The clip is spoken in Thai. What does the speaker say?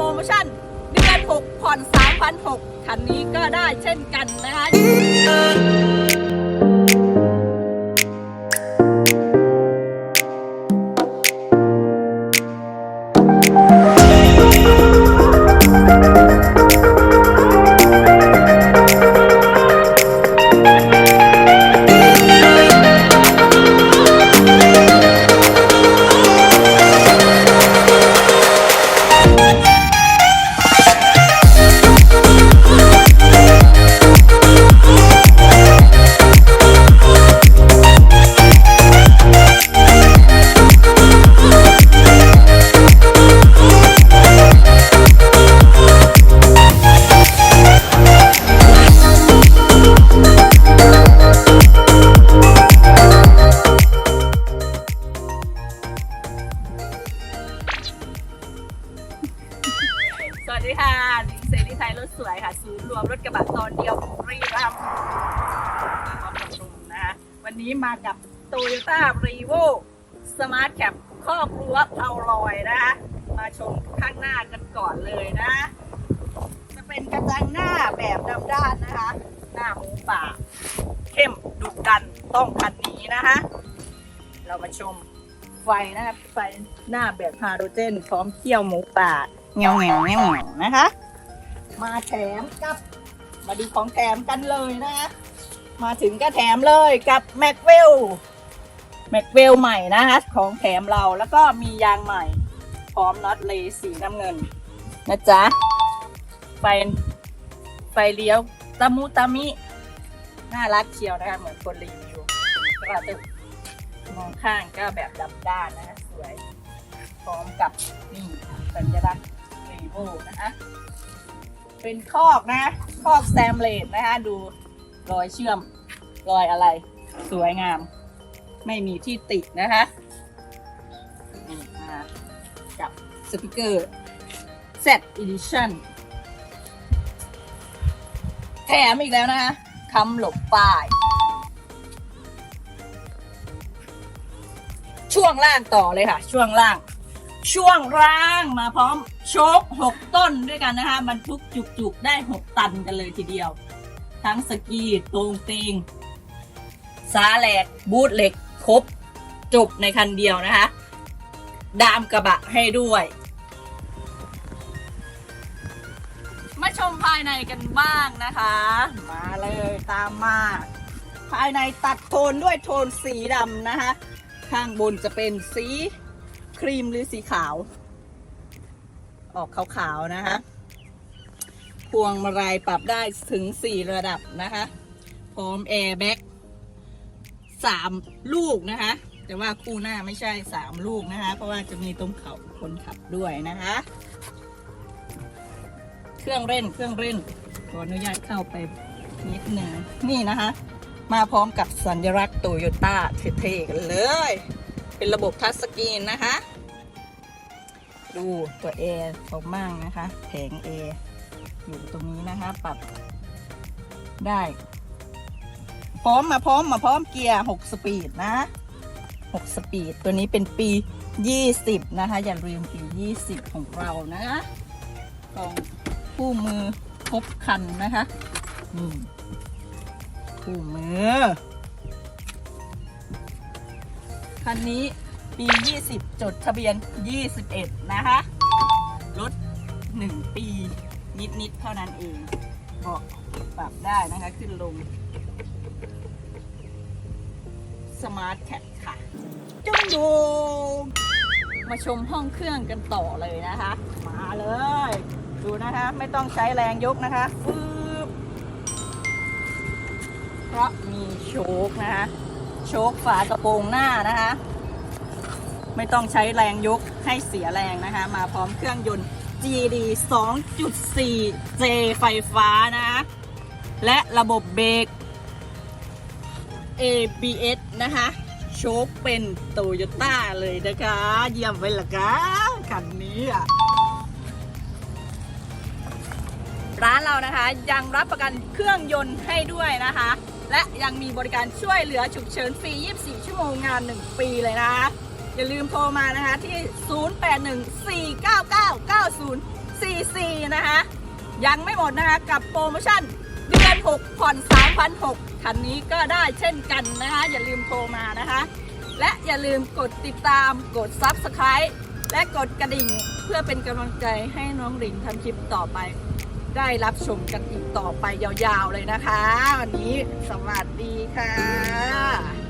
ปรโมชั่นเดือน 6 ผ่อน 3,600คันนี้ก็ได้เช่นกันนะคะ ดีค่ะหญิงเสรีไทยรถสวยค่ะศูนย์รวมรถกระบะตอนเดียวรีรัมย์มาพร้อมกับลุงนะคะวันนี้มากับ Toyota r e v o Smart Cap ครอบครัวเอาลอยนะคะมาชมข้างหน้ากันก่อนเลยนะ จะเป็นกระจังหน้าแบบดำด้านนะคะ หน้าหมูป่า เข้มดุดันต้องคันนี้นะคะเรามาชมไฟนะครับไฟหน้าแบบฮาโดรเจนพร้อมเคี่ยวหมูป่า เงาเงาเงาเงานะคะ มาแถมกับ มาดูของแถมกันเลยนะคะมาถึงก็แถมเลยกับแม็กเวลแม็กเวลใหม่นะคะของแถมเราแล้วก็มียางใหม่ พร้อมน็อตเลสีน้ำเงินนะจ๊ะไฟไฟเลี้ยวตะมุตะมิ น่ารักเชียวนะคะเหมือนคนรีวิวกระตึกมองข้างก็แบบดำด้านนะคะสวย พร้อมกับนี่สัญลักษณ์ โวนะคะ เป็นคอกนะ คอกแซมเลดนะคะ ดูรอยเชื่อม รอยอะไร สวยงาม ไม่มีที่ติดนะคะมากับสติกเกอร์ Z Edition แถมอีกแล้วนะคะคำหลบป้าย ช่วงล่างต่อเลยค่ะ ช่วงล่าง ช่วงล่างมาพร้อมโชคหกต้นด้วยกันนะคะบรรทุกจุกๆได้หกตันกันเลยทีเดียว ทั้งสกีตรงเตงสาแหลกบูทเหล็กครบจบในคันเดียวนะคะ ดามกระบะให้ด้วย มาชมภายในกันบ้างนะคะ มาเลยตามมา ภายในตัดโทนด้วยโทนสีดำนะคะ ข้างบนจะเป็นสี ครีมหรือสีขาว ออกขาวๆนะคะพวงมาลัยปรับได้ถึง 4 ระดับนะคะพร้อมแอร์แบ็กสามลูกนะคะ แต่ว่าคู่หน้าไม่ใช่ 3 ลูกนะคะ เพราะว่าจะมีตรงเขาคนขับด้วยนะคะ เครื่องเล่นเครื่องเล่นขออนุญาตเข้าไปนิดหนึ่งนี่นะคะ มาพร้อมกับสัญลักษณ์โตโยต้าเท่ๆกันเลย เป็นระบบทัชสกรีนนะคะ ดูตัวแอร์ของมั่งนะคะ แผงแอร์อยู่ตรงนี้นะคะ ปรับได้ พร้อมมาพร้อมมาพร้อมเกียร์ 6 สปีดนะ 6 สปีด ตัวนี้เป็นปี 20 นะคะ อย่าลืมปี 20 ของเรานะคะกล่องคู่มือครบคันนะคะนี่คู่มือ คันนี้ปี 20 จดทะเบียน 21 นะคะ รถ 1 ปีนิด ๆ เท่านั้นเองบอกปรับได้นะคะ ขึ้นลง สมาร์ทแคปค่ะ จุ้งดูมาชมห้องเครื่องกันต่อเลยนะคะ มาเลย ดูนะคะ ไม่ต้องใช้แรงยกนะคะฟืบเพราะมีโชคนะคะ โชคฝากระโปรงหน้านะคะ ไม่ต้องใช้แรงยกให้เสียแรงนะคะ มาพร้อมเครื่องยนต์ GD 2.4 J ไฟฟ้านะคะ และระบบเบรก ABS นะคะโชคเป็นโตโยต้าเลยนะคะ เยี่ยมไปละคะคันนี้อะร้านเรานะคะยังรับประกันเครื่องยนต์ให้ด้วยนะคะ และยังมีบริการช่วยเหลือฉุกเฉินฟรี 24 ชั่วโมงงาน 1 ปีเลยนะ อย่าลืมโทรมานะคะที่ 0814999044 นะคะ ยังไม่หมดนะคะกับโปรโมชั่นเดือน 6 ผ่อน 3,600คันนี้ก็ได้เช่นกันนะคะ อย่าลืมโทรมานะคะ และอย่าลืมกดติดตามกด Subscribe และกดกระดิ่งเพื่อเป็นกำลังใจให้น้องหลิงทำคลิปต่อไป ได้รับชมกันอีกต่อไปยาวๆเลยนะคะ วันนี้สวัสดีค่ะ